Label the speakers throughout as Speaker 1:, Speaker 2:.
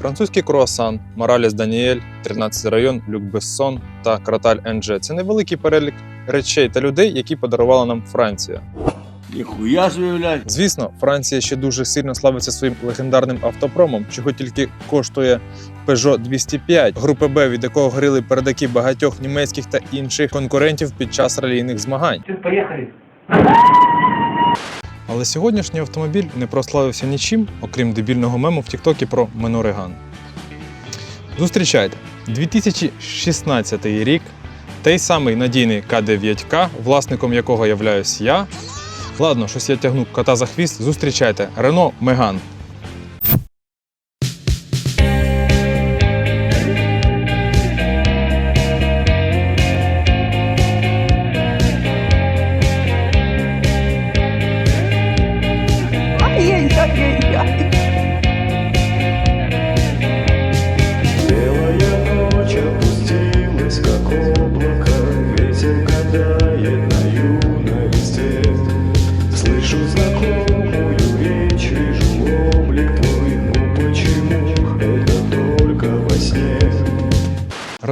Speaker 1: Французький круасан, Мораліс Даніель, 13 район, Люк Бессон та Краталь Енже це невеликий перелік речей та людей, які подарувала нам Франція.
Speaker 2: Ніхуя блядь.
Speaker 1: Звісно, Франція ще дуже сильно славиться своїм легендарним автопромом, чого тільки коштує Peugeot 205, групи Б, від якого горіли передаки багатьох німецьких та інших конкурентів під час ралійних змагань.
Speaker 3: Поехали.
Speaker 1: Але сьогоднішній автомобіль не прославився нічим, окрім дебільного мему в Тіктокі про Менориган. Зустрічайте 2016 рік. Той самий надійний К9К, власником якого являюсь я. Ладно, щось я тягну кота за хвіст. Зустрічайте Рено Megane.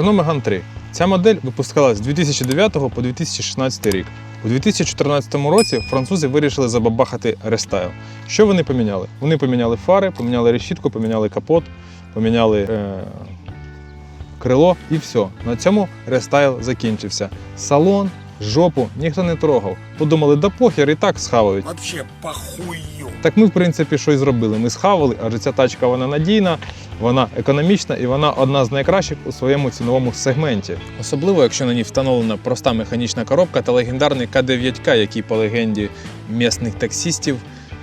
Speaker 1: Renault Megane 3. Ця модель випускалась з 2009 по 2016 рік. У 2014 році французи вирішили забабахати рестайл. Що вони поміняли? Вони поміняли фари, поміняли решітку, поміняли капот, поміняли е- крило і все. На цьому рестайл закінчився. Салон, жопу ніхто не трогав. Подумали, да похер і так схавають.
Speaker 2: Вообще похую.
Speaker 1: Так ми, в принципі, що й зробили. Ми схавали, адже ця тачка вона надійна, вона економічна і вона одна з найкращих у своєму ціновому сегменті. Особливо, якщо на ній встановлена проста механічна коробка та легендарний К9К, який по легенді місних таксістів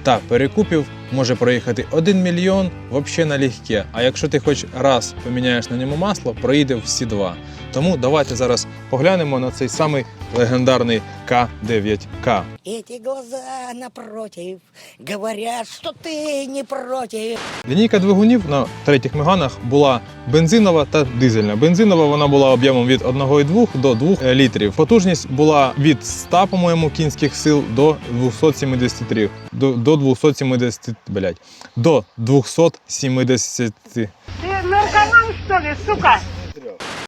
Speaker 1: та перекупів може проїхати 1 мільйон взагалі налегке. А якщо ти хоч раз поміняєш на ньому масло, проїде всі два. Тому давайте зараз поглянемо на цей самий легендарний К9К.
Speaker 4: Эти глаза напротив говорят, что ты не против.
Speaker 1: Лінійка двигунів на третіх меганах була бензинова та дизельна. Бензинова вона була об'ємом від 1,2 до 2 літрів. Потужність була від 100, по-моєму, кінських сил до 273. До, до 270, блядь, до 270.
Speaker 3: Ты наркоман, что ли, сука?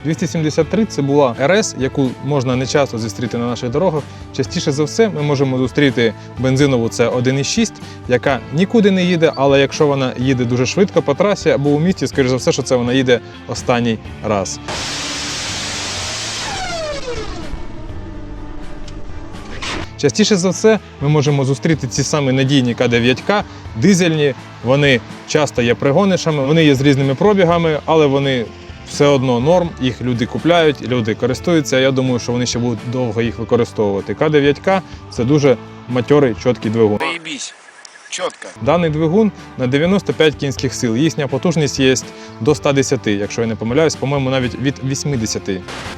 Speaker 1: 273 це була РС, яку можна не часто зустріти на наших дорогах. Частіше за все, ми можемо зустріти бензинову це 1,6, яка нікуди не їде, але якщо вона їде дуже швидко по трасі або у місті, скоріш за все, що це вона їде останній раз. Частіше за все ми можемо зустріти ці самі надійні К9К, дизельні. Вони часто є пригонишами, вони є з різними пробігами, але вони все одно норм. Їх люди купляють, люди користуються. Я думаю, що вони ще будуть довго їх використовувати. К9К це дуже матьорий, чіткий двигун.
Speaker 2: Заебись. Чітко.
Speaker 1: Даний двигун на 95 кінських сил. Їхня потужність є до 110, якщо я не помиляюсь, по-моєму, навіть від 80.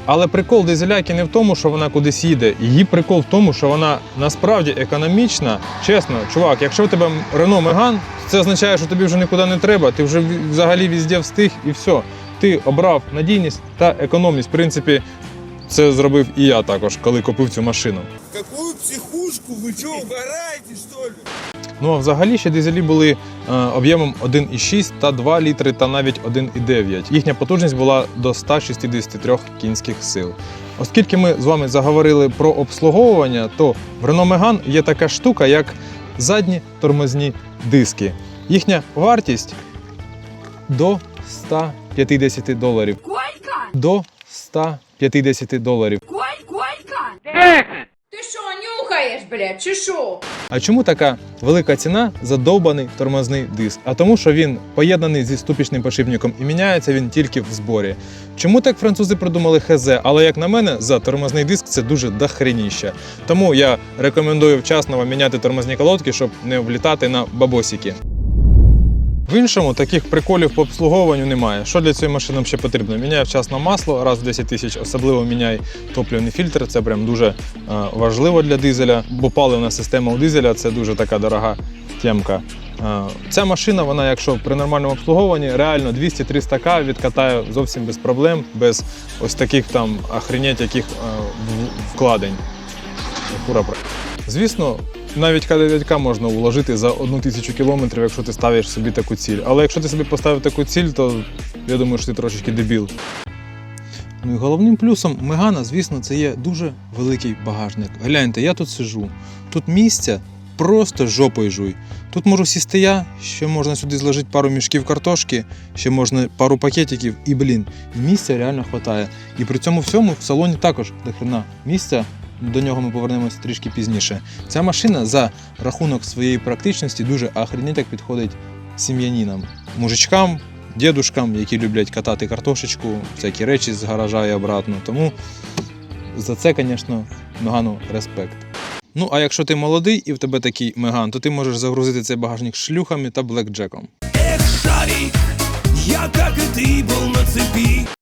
Speaker 1: Але прикол дизеляки не в тому, що вона кудись їде. Її прикол в тому, що вона насправді економічна. Чесно, чувак, якщо в тебе Renault Megane, це означає, що тобі вже нікуди не треба. Ти вже взагалі везде встиг і все. Ти обрав надійність та економність. В принципі, це зробив і я також, коли купив цю машину.
Speaker 2: Какую психушку? Вы что, угораете, что ли?
Speaker 1: Ну а взагалі ще дизелі були е, об'ємом 1,6 та 2 літри та навіть 1,9. Їхня потужність була до 163 кінських сил. Оскільки ми з вами заговорили про обслуговування, то в Renault Megane є така штука, як задні тормозні диски. Їхня вартість до 150 доларів.
Speaker 5: Колька?
Speaker 1: До 150 доларів.
Speaker 5: Коль, Колька? Ти що, нюхаєш, блядь, чи що?
Speaker 1: А чому така велика ціна за довбаний тормозний диск? А тому, що він поєднаний зі ступічним подшипником і міняється він тільки в зборі. Чому так французи придумали ХЗ? Але як на мене, за тормозний диск це дуже дохреніще. Тому я рекомендую вчасно вам міняти тормозні колодки, щоб не влітати на бабосики. В іншому таких приколів по обслуговуванню немає. Що для цієї машини ще потрібно? Міняй вчасно масло раз в 10 тисяч, особливо міняй топливний фільтр. Це прям дуже е, важливо для дизеля, бо паливна система у дизеля це дуже така дорога темка. Е, Ця машина, вона, якщо при нормальному обслуговуванні, реально 200-300 к відкатає зовсім без проблем, без ось таких там охренеть яких е, вкладень. Звісно, навіть К9К можна уложити за одну тисячу кілометрів, якщо ти ставиш собі таку ціль. Але якщо ти собі поставив таку ціль, то я думаю, що ти трошечки дебіл. Ну і головним плюсом Мегана, звісно, це є дуже великий багажник. Гляньте, я тут сижу. Тут місця просто жопою жуй. Тут можу сісти я, ще можна сюди зложити пару мішків картошки, ще можна пару пакетиків, і блін, місця реально вистачає. І при цьому всьому в салоні також дохрена місця. До нього ми повернемося трішки пізніше. Ця машина за рахунок своєї практичності дуже охренеть так підходить сім'янінам, мужичкам, дідушкам, які люблять катати картошечку, всякі речі з гаража і обратно. Тому за це, звісно, Мегану респект. Ну, а якщо ти молодий і в тебе такий меган, то ти можеш загрузити цей багажник шлюхами та блекджеком.
Speaker 2: Я, как и ты, был на цепи.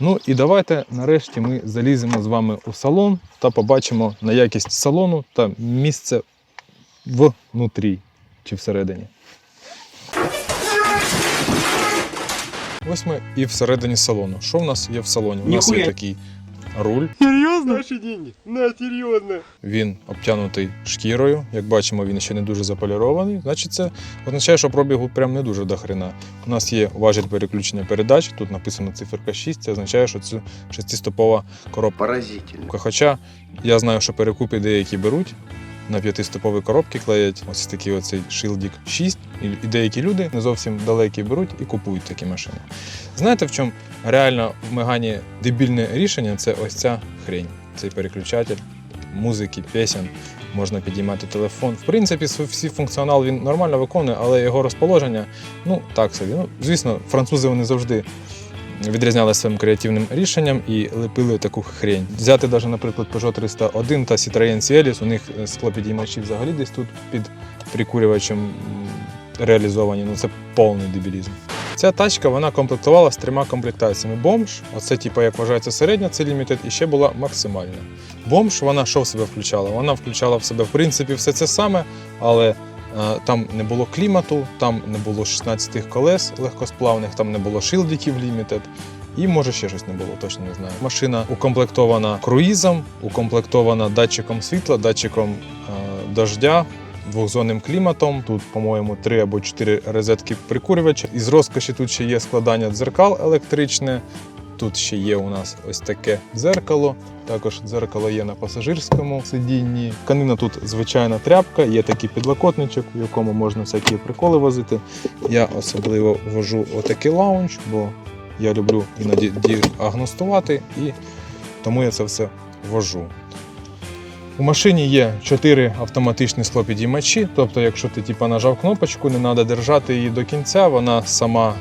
Speaker 1: Ну і давайте нарешті ми заліземо з вами у салон та побачимо на якість салону та місце внутрі чи всередині. Ось ми і всередині салону. Що в нас є в салоні? У нас є такий руль.
Speaker 6: Серйозно? Наші деньги. На, серйозно.
Speaker 1: Він обтянутий шкірою. Як бачимо, він ще не дуже заполірований. Значить, це означає, що пробігу прям не дуже до хрена. У нас є важіль переключення передач. Тут написано циферка 6. Це означає, що це шестистопова коробка.
Speaker 6: Поразительно.
Speaker 1: Хоча я знаю, що перекупи деякі беруть. На п'ятистопові коробки клеять ось такий оцей шилдік 6, і і деякі люди не зовсім далекі беруть і купують такі машини. Знаєте, в чому реально в Мегані дебільне рішення? Це ось ця хрень, цей переключатель музики, пісень, можна підіймати телефон. В принципі, всі функціонал він нормально виконує, але його розположення, ну так собі. Ну, звісно, французи вони завжди відрізнялися своїм креативним рішенням і лепили таку хрень. Взяти навіть, наприклад, Peugeot 301 та Citroën Cielis, у них склопідіймачі взагалі десь тут під прикурювачем реалізовані. Ну це повний дебілізм. Ця тачка вона комплектувала з трьома комплектаціями. Бомж, оце, типу, як вважається середня, це лімітед, і ще була максимальна. Бомж, вона що в себе включала? Вона включала в себе, в принципі, все це саме, але е, там не було клімату, там не було 16 колес легкосплавних, там не було шилдиків лімітед. І може ще щось не було, точно не знаю. Машина укомплектована круїзом, укомплектована датчиком світла, датчиком е, дождя, двохзонним кліматом. Тут, по-моєму, три або чотири розетки прикурювача. Із розкоші тут ще є складання дзеркал електричне. Тут ще є у нас ось таке дзеркало. Також дзеркало є на пасажирському сидінні. Тканина тут звичайна тряпка, є такий підлокотничок, в якому можна всякі приколи возити. Я особливо вожу отакий лаунж, бо я люблю іноді діагностувати і тому я це все вожу. У машині є 4 автоматичні склопідіймачі, тобто, якщо ти типа, нажав кнопочку, не треба держати її до кінця, вона сама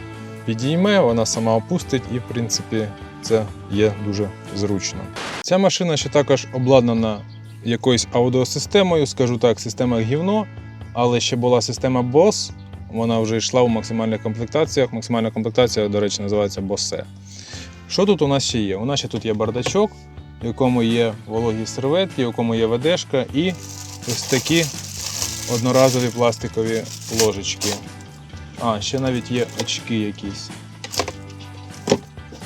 Speaker 1: підійме, вона сама опустить, і в принципі це є дуже зручно. Ця машина ще також обладнана якоюсь аудіосистемою, скажу так, система гівно, але ще була система BOSS, вона вже йшла у максимальних комплектаціях. Максимальна комплектація, до речі, називається BOSE. Що тут у нас ще є? У нас ще тут є бардачок, в якому є вологі серветки, в якому є ведешка і ось такі одноразові пластикові ложечки. А, ще навіть є очки якісь.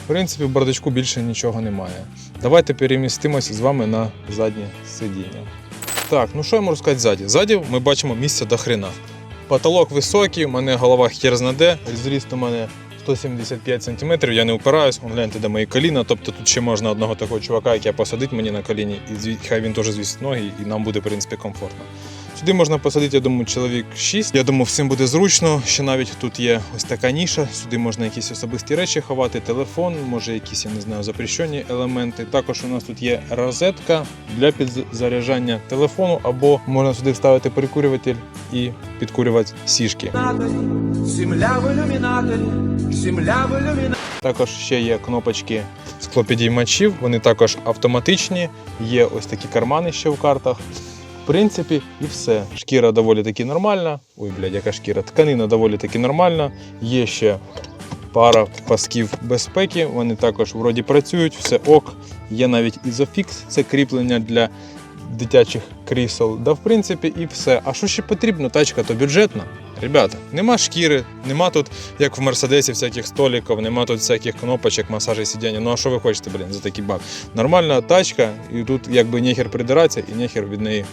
Speaker 1: В принципі, в бардачку більше нічого немає. Давайте перемістимося з вами на заднє сидіння. Так, ну що я можу сказати ззаді? Ззаді ми бачимо місце до хрена. Потолок високий, у мене голова хер знаде, зріст у мене 175 см, я не упираюсь, гляньте, де мої коліна. Тобто тут ще можна одного такого чувака, який посадить мені на коліні, і хай він теж звісить ноги, і нам буде, в принципі, комфортно. Сюди можна посадити, я думаю, чоловік 6. Я думаю, всім буде зручно. Ще навіть тут є ось така ніша. Сюди можна якісь особисті речі ховати, телефон, може якісь, я не знаю, запрещені елементи. Також у нас тут є розетка для підзаряджання телефону, або можна сюди вставити прикурюватель і підкурювати сішки.
Speaker 2: Земля в иллюминаторе, земля в иллюминаторе.
Speaker 1: Також ще є кнопочки склопідіймачів, вони також автоматичні, є ось такі кармани ще в картах. Принципі, і все. Шкіра доволі таки нормальна. Ой, блядь, яка шкіра. Тканина доволі таки нормальна. Є ще пара пасків безпеки, вони також вроді працюють, все ок. Є навіть ізофікс, це кріплення для дитячих крісел. Да, в принципі, і все. А що ще потрібно? Тачка то бюджетна. Ребята, нема шкіри, нема тут, як в Мерседесі, всяких столиків, нема тут всяких кнопочок, масажі сидіння. Ну а що ви хочете, блін, за такий бак? Нормальна тачка, і тут якби нехер придиратися, і нехер від неї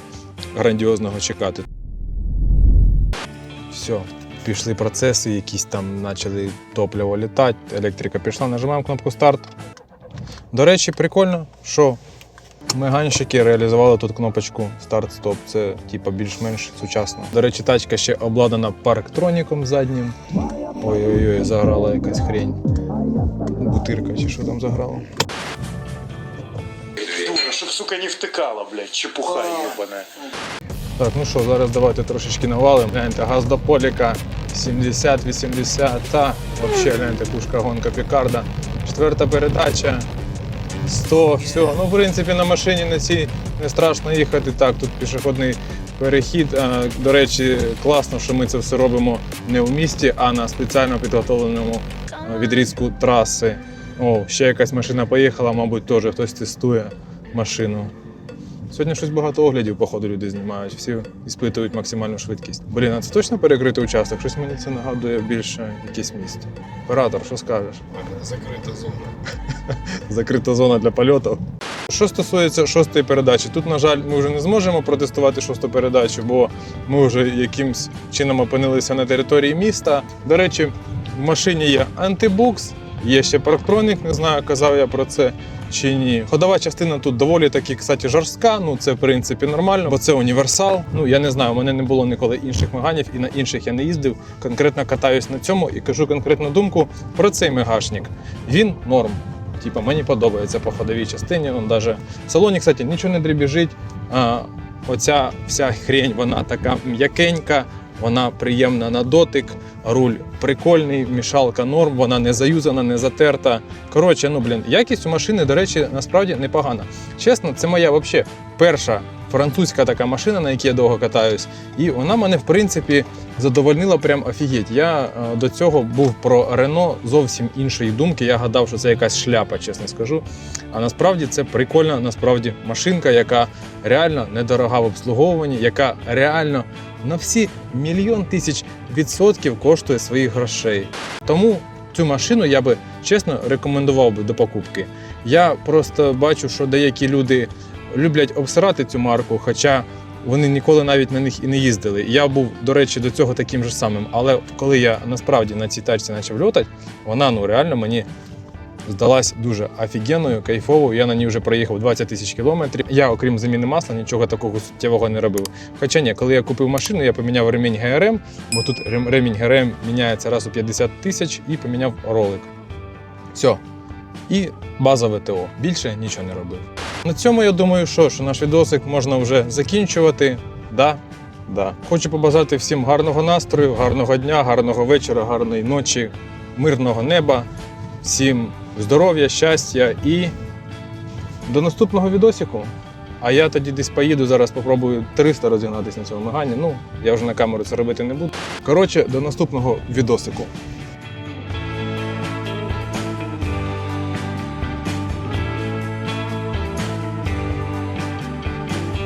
Speaker 1: грандіозного чекати. Все, пішли процеси, якісь там почали топливо літати, електрика пішла, нажимаємо кнопку старт. До речі, прикольно, що меганщики реалізували тут кнопочку старт-стоп. Це типа більш-менш сучасно. До речі, тачка ще обладнана парктроніком заднім. Ой-ой-ой, заграла якась хрень. Бутирка чи що там заграло.
Speaker 6: Сука, не втыкала, блядь, чепуха ебаная.
Speaker 1: Так, ну що, зараз давайте трошечки навалим. Гляньте, газ до поліка 70-80, та взагалі гляньте, пушка гонка Пікарда. Четверта передача. 100, все. Ну, в принципі, на машині на цій не страшно їхати. Так, тут пішохідний перехід. А, До речі, класно, що ми це все робимо не в місті, а на спеціально підготовленому відрізку траси. О, ще якась машина поїхала, мабуть, теж хтось тестує машину. Сьогодні щось багато оглядів, походу, люди знімають. Всі іспитують максимальну швидкість. Блін, а це точно перекритий участок? Щось мені це нагадує більше якесь місто. Оператор, що скажеш?
Speaker 2: Закрыта зона.
Speaker 1: Закрита зона для польотів. Що стосується шостої передачі, тут, на жаль, ми вже не зможемо протестувати шосту передачу, бо ми вже якимсь чином опинилися на території міста. До речі, в машині є антибукс, є ще парктронік, не знаю, казав я про це чи ні. Ходова частина тут доволі таки, кстати, жорстка. Ну це в принципі нормально, бо це універсал. Ну я не знаю, у мене не було ніколи інших меганів, і на інших я не їздив. Конкретно катаюсь на цьому і кажу конкретну думку про цей мегашник. Він норм. Типа мені подобається по ходовій частині. Он даже в салоні, кстати, нічого не дребіжить. А, оця вся хрень, вона така м'якенька, вона приємна на дотик. Руль прикольний, мішалка норм, вона не заюзана, не затерта. Коротше, ну блін, якість у машини, до речі, насправді непогана. Чесно, це моя взагалі перша французька така машина, на якій я довго катаюсь. І вона мене, в принципі, задовольнила прям офігеть. Я е, до цього був про Рено зовсім іншої думки. Я гадав, що це якась шляпа, чесно скажу. А насправді це прикольна насправді машинка, яка реально недорога в обслуговуванні, яка реально на всі мільйон тисяч відсотків коштує своїх грошей. Тому цю машину я би чесно рекомендував би до покупки. Я просто бачу, що деякі люди люблять обсирати цю марку, хоча вони ніколи навіть на них і не їздили. Я був, до речі, до цього таким же самим. Але коли я насправді на цій тачці почав льотати, вона ну реально мені здалась дуже офігенною, кайфовою. Я на ній вже проїхав 20 тисяч кілометрів. Я, окрім заміни масла, нічого такого суттєвого не робив. Хоча ні, коли я купив машину, я поміняв ремінь ГРМ, бо тут ремінь ГРМ міняється раз у 50 тисяч і поміняв ролик. Все. І базове ТО. Більше нічого не робив. На цьому я думаю, що, що наш відосик можна вже закінчувати. Да? Да. Хочу побажати всім гарного настрою, гарного дня, гарного вечора, гарної ночі, мирного неба, всім здоров'я, щастя і до наступного відосику. А я тоді десь поїду, зараз попробую 300 розігнатися на цьому мегані. Ну, я вже на камеру це робити не буду. Коротше, до наступного відосику.